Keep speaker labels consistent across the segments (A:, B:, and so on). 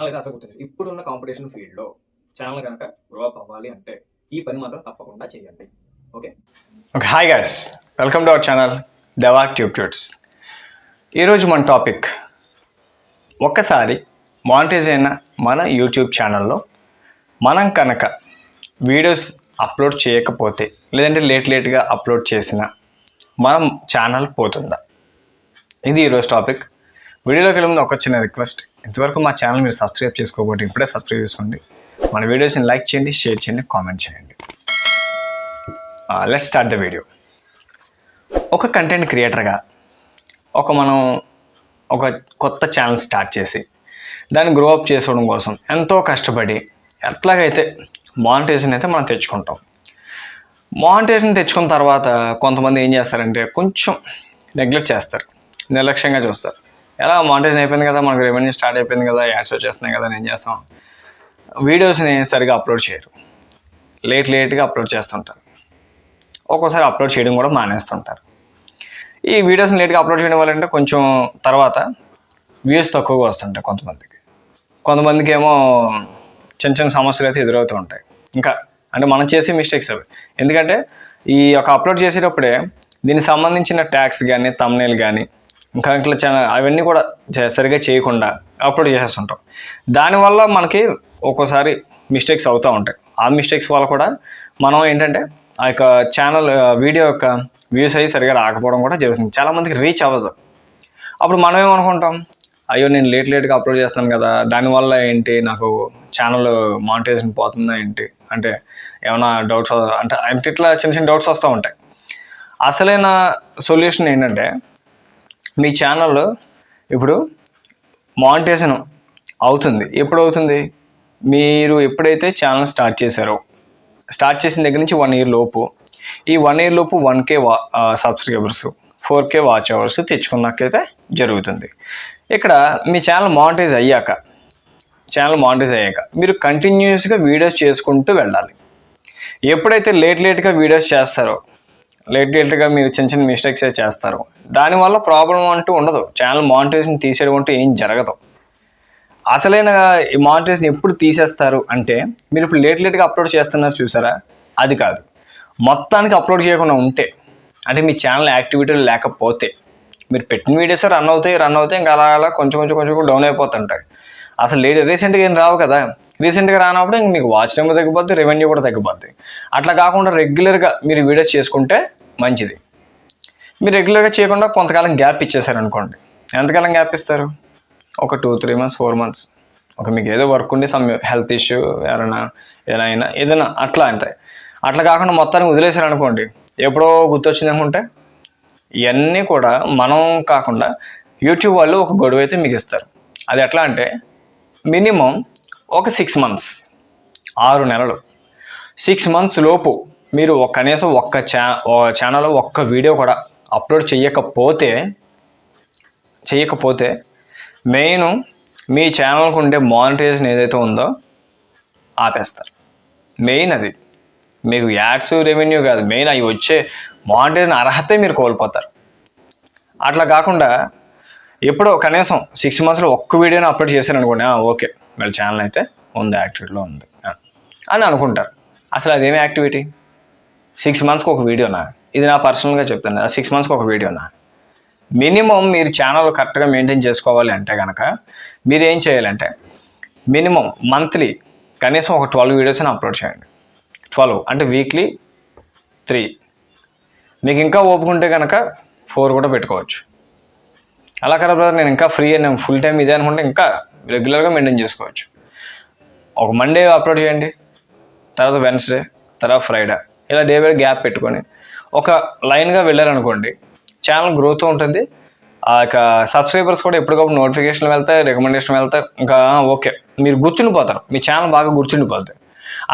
A: అలాగే అసలు గుర్తించండి ఇప్పుడున్న కాంపిటీషన్ ఫీల్డ్లో ఛానల్ కనుక గ్రోఅప్ అవ్వాలి అంటే ఈ పని మాత్రం తప్పకుండా చేయండి. Okay
B: okay hi guys welcome to our channel Deva tube tuts ఈరోజు మన టాపిక్ ఒక్కసారి మానిటైజ్ అయిన మన యూట్యూబ్ ఛానల్లో మనం కనుక వీడియోస్ అప్లోడ్ చేయకపోతే లేదంటే లేట్ లేట్గా అప్లోడ్ చేసిన మనం ఛానల్ పోతుందా? ఇది ఈరోజు టాపిక్ వీడియోలోకి వెళ్ళి ముందు ఒక చిన్న రిక్వెస్ట్. ఇంతవరకు మా ఛానల్ మీరు సబ్స్క్రైబ్ చేసుకోకపోతే ఇప్పుడే సబ్స్క్రైబ్ చేసుకోండి. మన వీడియోస్ని లైక్ చేయండి షేర్ చేయండి కామెంట్ చేయండి. లెట్ స్టార్ట్ ద వీడియో ఒక కంటెంట్ క్రియేటర్గా ఒక మనం ఒక కొత్త ఛానల్ స్టార్ట్ చేసి దాన్ని గ్రో అప్ చేసుకోవడం కోసం ఎంతో కష్టపడి ఎట్లాగైతే మానిటేషన్ అయితే మనం తెచ్చుకుంటాం. మానిటేషన్ తెచ్చుకున్న తర్వాత కొంతమంది ఏం చేస్తారంటే కొంచెం నెగ్లెక్ట్ చేస్తారు. నిర్లక్ష్యంగా చూస్తారు. ఎలా మానిటైజేషన్ అయిపోయింది కదా మనకు రెవెన్యూ స్టార్ట్ అయిపోయింది కదా యాడ్స్ వచ్చేస్తున్నాయి కదా నేను చేస్తాం వీడియోస్ని సరిగా అప్లోడ్ చేయరు. లేట్ లేట్గా అప్లోడ్ చేస్తుంటారు. ఒక్కోసారి అప్లోడ్ చేయడం కూడా మానేస్తుంటారు. ఈ వీడియోస్ని లేట్గా అప్లోడ్ చేయడం వల్ల అంటే కొంచెం తర్వాత వ్యూస్ తక్కువగా వస్తుంటాయి కొంతమందికి. కొంతమందికి ఏమో చిన్న చిన్న సమస్యలు అయితే ఎదురవుతూ ఉంటాయి. ఇంకా అంటే మనం చేసే మిస్టేక్స్ అవి. ఎందుకంటే ఈ యొక్క అప్లోడ్ చేసేటప్పుడే దీనికి సంబంధించిన ట్యాక్స్ కానీ తమ్నేల్ కానీ ఇంకా ఇట్లా చాలా అవన్నీ కూడా సరిగ్గా సరిగా చేయకుండా అప్లోడ్ చేసేస్తుంటాం. దానివల్ల మనకి ఒక్కోసారి మిస్టేక్స్ అవుతూ ఉంటాయి. ఆ మిస్టేక్స్ వల్ల కూడా మనం ఏంటంటే ఆ యొక్క ఛానల్ వీడియో యొక్క వ్యూస్ అయ్యి సరిగా రాకపోవడం కూడా జరుగుతుంది. చాలామందికి రీచ్ అవ్వదు. అప్పుడు మనం ఏమనుకుంటాం? అయ్యో నేను లేట్ లేట్గా అప్లోడ్ చేస్తాను కదా దానివల్ల ఏంటి? నాకు ఛానల్ మానిటైజేషన్ పోతుందా ఏంటి? అంటే ఏమైనా డౌట్స్ అంటే అంటే ఇట్లా చిన్న చిన్న డౌట్స్ వస్తూ ఉంటాయి. అసలైన సొల్యూషన్ ఏంటంటే మీ ఛానల్ ఇప్పుడు మానిటేషన్ అవుతుంది. ఎప్పుడు అవుతుంది మీరు ఎప్పుడైతే ఛానల్ స్టార్ట్ చేశారో స్టార్ట్ చేసిన దగ్గర నుంచి వన్ ఇయర్ లోపు ఈ వన్ ఇయర్ లోపు వన్ కే వా subscribers four K watch hours తెచ్చుకున్నాకైతే జరుగుతుంది. ఇక్కడ మీ ఛానల్ మానిటైజ్ అయ్యాక ఛానల్ మానిటైజ్ అయ్యాక మీరు కంటిన్యూస్గా వీడియోస్ చేసుకుంటూ వెళ్ళాలి. ఎప్పుడైతే లేట్ లేట్గా వీడియోస్ చేస్తారో లేట్ లేట్గా మీరు చిన్న చిన్న మిస్టేక్స్ చేస్తారు. దానివల్ల ప్రాబ్లం అంటూ ఉండదు. ఛానల్ మానిటైజేషన్ తీసేయడం అంటూ ఏం జరగదు. అసలైన ఈ మానిటైజేషన్ ఎప్పుడు తీసేస్తారు అంటే మీరు ఇప్పుడు లేట్ లేట్గా అప్లోడ్ చేస్తున్నారు చూసారా? అది కాదు. మొత్తానికి అప్లోడ్ చేయకుండా ఉంటే అంటే మీ ఛానల్ యాక్టివిటీలు లేకపోతే మీరు పెట్టిన వీడియోస్ రన్ అవుతాయి రన్ అవుతాయి ఇంకా అలా అలా కొంచెం కొంచెం కొంచెం డౌన్ అయిపోతుంటాయి. అసలు లేట్ రీసెంట్గా ఏం రావు కదా? రీసెంట్గా రానప్పుడు ఇంక మీకు వాచ్ టైం తగ్గిపోద్ది రెవెన్యూ కూడా తగ్గిపోద్ది. అట్లా కాకుండా రెగ్యులర్గా మీరు వీడియోస్ చేసుకుంటే మంచిది. మీరు రెగ్యులర్గా చేయకుండా కొంతకాలం గ్యాప్ ఇచ్చేసారనుకోండి. ఎంతకాలం గ్యాప్ ఇస్తారు? ఒక two three months four months ఒక మీకు ఏదో వర్క్ ఉండి సమ్ హెల్త్ ఇష్యూ ఎవరైనా ఏదైనా ఏదైనా అట్లా అంతే. అట్లా కాకుండా మొత్తానికి వదిలేశారు అనుకోండి ఎప్పుడో గుర్తొచ్చింది అనుకుంటే ఇవన్నీ కూడా మనం కాకుండా యూట్యూబ్ వాళ్ళు ఒక గొడవ అయితే మీకు ఇస్తారు. అది ఎట్లా అంటే మినిమం ఒక సిక్స్ మంత్స్ ఆరు నెలలు. సిక్స్ మంత్స్ లోపు మీరు కనీసం ఒక్క ఛా ఛానల్లో ఒక్క వీడియో కూడా అప్లోడ్ చేయకపోతే చేయకపోతే మెయిన్ మీ ఛానల్కి ఉండే మానిటైజేషన్ ఏదైతే ఉందో ఆపేస్తారు. మెయిన్ అది. మీకు యాడ్స్ రెవెన్యూ కాదు. మెయిన్ అవి వచ్చే మానిటైజేషన్ అర్హతే మీరు కోల్పోతారు. అట్లా కాకుండా ఎప్పుడో కనీసం సిక్స్ మంత్స్లో ఒక్క వీడియోని అప్లోడ్ చేశారనుకోండి ఓకే. వీళ్ళ ఛానల్ అయితే ఉంది యాక్టివిటీలో ఉంది అని అనుకుంటారు. అసలు అదేమి యాక్టివిటీ సిక్స్ మంత్స్కి ఒక వీడియోనా ఇది నా పర్సనల్గా చెప్తాను సిక్స్ మంత్స్కి ఒక వీడియోనా మినిమం మీరు ఛానల్ కరెక్ట్గా మెయింటైన్ చేసుకోవాలి అంటే కనుక మీరు ఏం చేయాలంటే మినిమం మంత్లీ కనీసం ఒక ట్వెల్వ్ వీడియోస్ అని అప్లోడ్ చేయండి. ట్వెల్వ్ అంటే వీక్లీ త్రీ మీకు ఇంకా ఓపుకుంటే కనుక ఫోర్ కూడా పెట్టుకోవచ్చు. అలా కదా బ్రదర్ నేను ఇంకా ఫ్రీ నేను ఫుల్ టైం ఇదే అనుకుంటే ఇంకా రెగ్యులర్గా మెయింటైన్ చేసుకోవచ్చు. ఒక మండే అప్లోడ్ చేయండి తర్వాత వెన్స్డే తర్వాత ఫ్రైడే ఇలా డే బై గ్యాప్ పెట్టుకొని. ఒక లైన్గా వెళ్ళారనుకోండి ఛానల్ గ్రోత్ ఉంటుంది. ఆ యొక్క సబ్స్క్రైబర్స్ కూడా ఎప్పటికప్పుడు నోటిఫికేషన్ వెళ్తాయి రికమెండేషన్ వెళ్తాయి ఇంకా ఓకే మీరు గుర్తుండిపోతారు. మీ ఛానల్ బాగా గుర్తుండిపోతుంది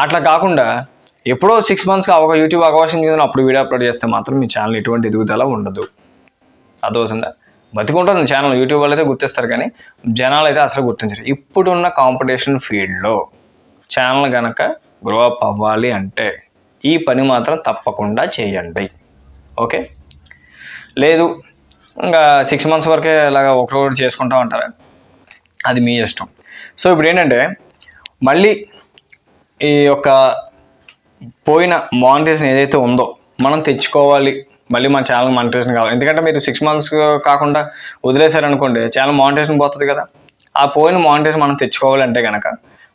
B: అట్లా కాకుండా ఎప్పుడో సిక్స్ మంత్స్కి ఒక యూట్యూబ్ అవకాశం చూసిన అప్పుడు వీడియో అప్లోడ్ చేస్తే మాత్రం మీ ఛానల్ ఎటువంటి ఎదుగుదల ఉండదు. అర్థమవుతుందా? బతికుంటుంది ఛానల్ యూట్యూబ్ వాళ్ళు అయితే గుర్తిస్తారు కానీ జనాలు అయితే అసలు గుర్తించరు. ఇప్పుడున్న కాంపిటీషన్ ఫీల్డ్లో ఛానల్ కనుక గ్రో అప్ అవ్వాలి అంటే ఈ పని మాత్రం తప్పకుండా చేయండి. ఓకే? లేదు ఇంకా సిక్స్ మంత్స్ వరకే ఇలాగ ఒకటి చేసుకుంటా ఉంటారు? అది మీ ఇష్టం. సో ఇప్పుడు ఏంటంటే మళ్ళీ ఈ యొక్క పోయిన మానిటైజేషన్ ఏదైతే ఉందో మనం తెచ్చుకోవాలి. మళ్ళీ మన ఛానల్ మానిటైజేషన్ కావాలి. ఎందుకంటే మీరు సిక్స్ మంత్స్ కాకుండా వదిలేశారనుకోండి ఛానల్ మానిటైజేషన్ పోతుంది కదా. ఆ పోయిన మానిటేషన్ మనం తెచ్చుకోవాలంటే కనుక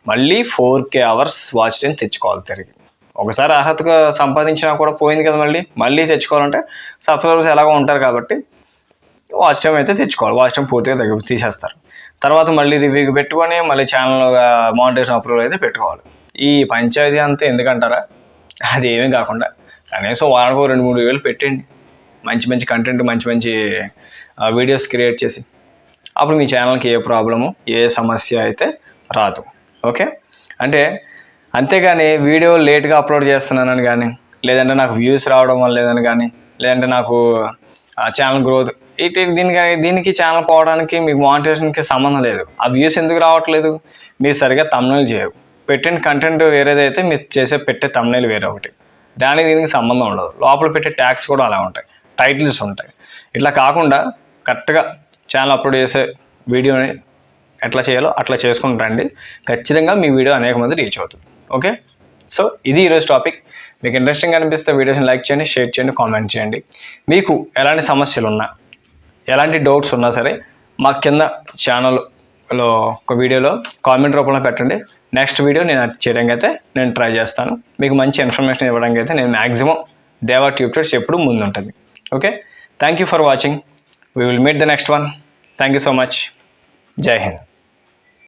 B: మళ్ళీ four K hours watch time తెచ్చుకోవాలి తిరిగి. ఒకసారి అర్హతగా సంపాదించినా కూడా పోయింది కదా మళ్ళీ. మళ్ళీ తెచ్చుకోవాలంటే సబ్స్క్రైబర్స్ ఎలాగో ఉంటారు కాబట్టి వాచ్ టైం అయితే తెచ్చుకోవాలి. వాచ్ టైం పూర్తిగా తగ్గి తీసేస్తారు. తర్వాత మళ్ళీ రివ్యూకి పెట్టుకొని మళ్ళీ ఛానల్ మానిటేషన్ అప్రూవల్ అయితే పెట్టుకోవాలి. ఈ పంచాయతీ అంతా ఎందుకంటారా? అది ఏమీ కాకుండా కనీసం వారానికి రెండు మూడు వేలు పెట్టండి. మంచి మంచి కంటెంట్ మంచి మంచి వీడియోస్ క్రియేట్ చేసి అప్పుడు మీ ఛానల్కి ఏ ప్రాబ్లము ఏ సమస్య అయితే రాదు. ఓకే? అంటే అంతేగాని వీడియో లేట్గా అప్లోడ్ చేస్తున్నానని కానీ లేదంటే నాకు వ్యూస్ రావడం వల్ల లేదని కానీ లేదంటే నాకు ఛానల్ గ్రోత్ ఇటు దీనికి దీనికి ఛానల్ పోవడానికి మీకు మానిటేషన్కి సంబంధం లేదు. ఆ వ్యూస్ ఎందుకు రావట్లేదు? మీరు సరిగా తమ్నైల్ చేయరు. పెట్టిన కంటెంట్ వేరేదైతే మీరు చేసే పెట్టే తమ్నైల్ వేరే ఒకటి. దానికి దీనికి సంబంధం ఉండదు. లోపల పెట్టే ట్యాక్స్ కూడా అలా ఉంటాయి. టైటిల్స్ ఉంటాయి. ఇట్లా కాకుండా కరెక్ట్గా ఛానల్ అప్లోడ్ చేసే వీడియోని ఎట్లా చేయాలో అట్లా చేసుకుని రండి. ఖచ్చితంగా మీ వీడియో అనేక మంది రీచ్ అవుతుంది. ఓకే సో ఇది ఈరోజు టాపిక్ మీకు ఇంట్రెస్టింగ్ అనిపిస్తే వీడియోస్ని లైక్ చేయండి షేర్ చేయండి కామెంట్ చేయండి. మీకు ఎలాంటి సమస్యలు ఉన్నా ఎలాంటి డౌట్స్ ఉన్నా సరే మా కింద ఛానల్లో ఒక వీడియోలో కామెంట్ రూపంలో పెట్టండి. నెక్స్ట్ వీడియో నేను చేయడానికి అయితే నేను ట్రై చేస్తాను. మీకు మంచి ఇన్ఫర్మేషన్ ఇవ్వడానికి అయితే నేను మ్యాక్సిమం దేవా ట్యూబ్టర్స్ ఎప్పుడు ముందుంటుంది. Okay thank you for watching we will meet the next one thank you so much Jai Hind